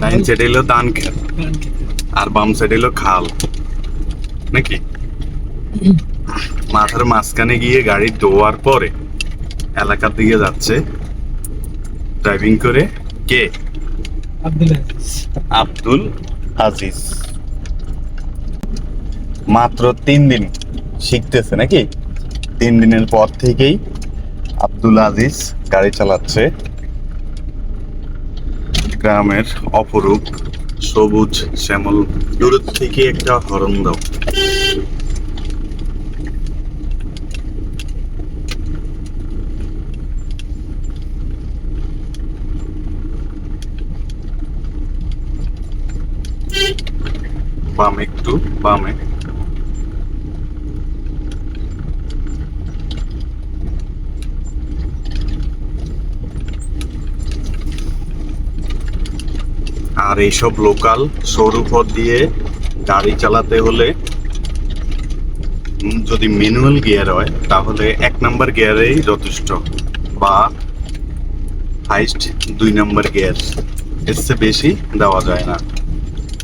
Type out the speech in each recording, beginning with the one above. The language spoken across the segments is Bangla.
ডাইন সাইড হলো ধান খেত। আর বাম সাইড হলো খাল। নাকি? মাথার মাঝখানে গিয়ে গাড়ি দোয়ার পরে এলাকার দিকে যাচ্ছে। ড্রাইভিং করে কে? আব্দুল আব্দুল আজিজ। মাত্র তিন দিন শিখতেছে নাকি? তিন দিনের পর থেকেই আব্দুল আজিজ গাড়ি চালাচ্ছে। গ্রামের অপরূপ সবুজ শ্যামল। দূর থেকে একটা হরণ দাও। বামে একটু বামে আর এইসব লোকাল সরু পথ দিয়ে গাড়ি চালাতে হলে যদি ম্যানুয়াল গিয়ার হয়, তাহলে এক নাম্বার গিয়ারেই যথেষ্ট। বা হাইস্ট দুই নাম্বার গিয়ার এর চেয়ে বেশি দেওয়া যায় না।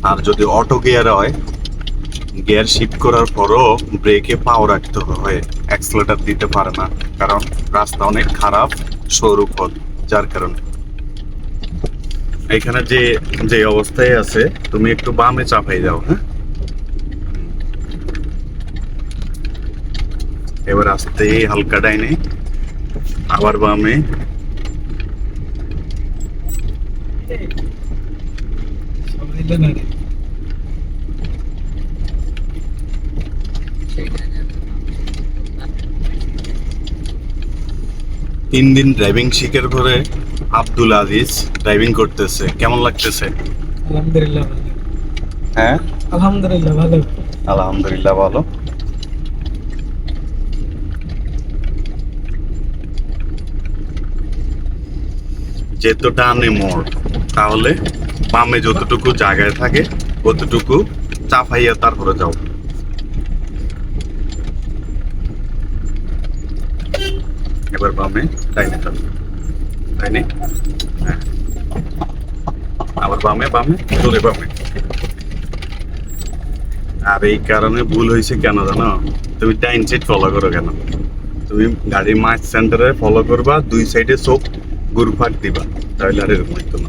আর যদি অটো গিয়ার হয় গিয়ার শিফট করার পরও ব্রেকে পাও রাখতে হয় অ্যাক্সেলেটার দিতে পারে না। কারণ রাস্তা অনেক খারাপ সরু পথ যার কারণে। এখানে যে যে অবস্থায় আছে, তুমি একটু বামে চাপাই দাও হ্যাঁ এবার আস্তে হালকা ডাইনে, আবার বামে। তিন দিন ড্রাইভিং শিখের পরে আব্দুল আজিজ ড্রাইভিং করতেছে। কেমন লাগতেছে? আলহামদুলিল্লাহ ভালো। হ্যাঁ? আলহামদুলিল্লাহ ভালো। আলহামদুলিল্লাহ ভালো। যেহেতু ডানে মোড় তাহলে বামে যতটুকু জায়গায় থাকে ততটুকু চাপাইয়া তারপরে যাও। এবার বামে ডাইনে যাও ডাইনে হ্যাঁ। আবার বামে বামে, জোরে বামে। আর এই কারণে ভুল হয়েছে কেন জানো? তুমি টাইম সেট ফলো করো কেন? তুমি গাড়ির মাছ সেন্টারে ফলো করবা, দুই সাইডে চোখ গুরুফাট দিবা। তাহলে আর এরকম একদম